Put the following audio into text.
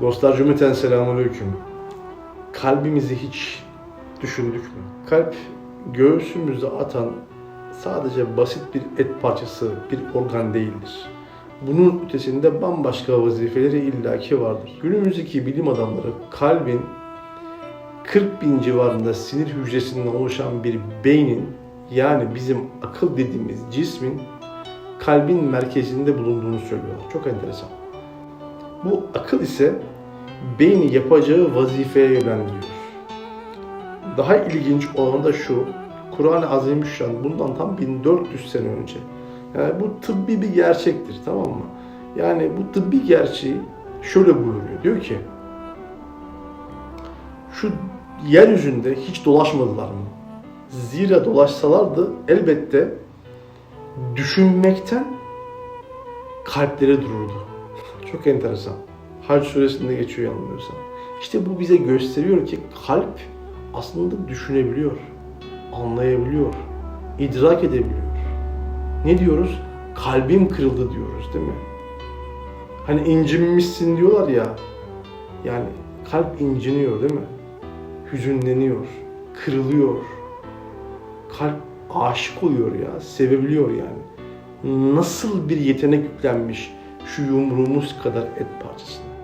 Dostlar cümleten selamünaleyküm. Kalbimizi hiç düşündük mü? Kalp göğsümüze atan sadece basit bir et parçası, bir organ değildir. Bunun ötesinde bambaşka vazifeleri illaki vardır. Günümüzdeki bilim adamları kalbin 40 bin civarında sinir hücresinden oluşan bir beynin yani bizim akıl dediğimiz cismin kalbin merkezinde bulunduğunu söylüyorlar. Çok enteresan. Bu akıl ise beyni yapacağı vazifeye yönlendiriyor. Daha ilginç olan da şu, Kur'an-ı Azimüşşan bundan tam 1400 sene önce. Yani bu tıbbi bir gerçektir tamam mı? Yani bu tıbbi gerçeği şöyle buyuruyor. Diyor ki, şu yeryüzünde hiç dolaşmadılar mı? Zira dolaşsalardı elbette düşünmekten kalpleri dururdu. Çok enteresan. Hac suresinde geçiyor yanılmıyorsam. İşte bu bize gösteriyor ki kalp aslında düşünebiliyor, anlayabiliyor, idrak edebiliyor. Ne diyoruz? Kalbim kırıldı diyoruz değil mi? Hani incinmişsin diyorlar ya. Yani kalp inciniyor değil mi? Hüzünleniyor, kırılıyor. Kalp aşık oluyor ya, sevebiliyor yani. Nasıl bir yetenek yüklenmiş şu yumruğumuz kadar et parçasına.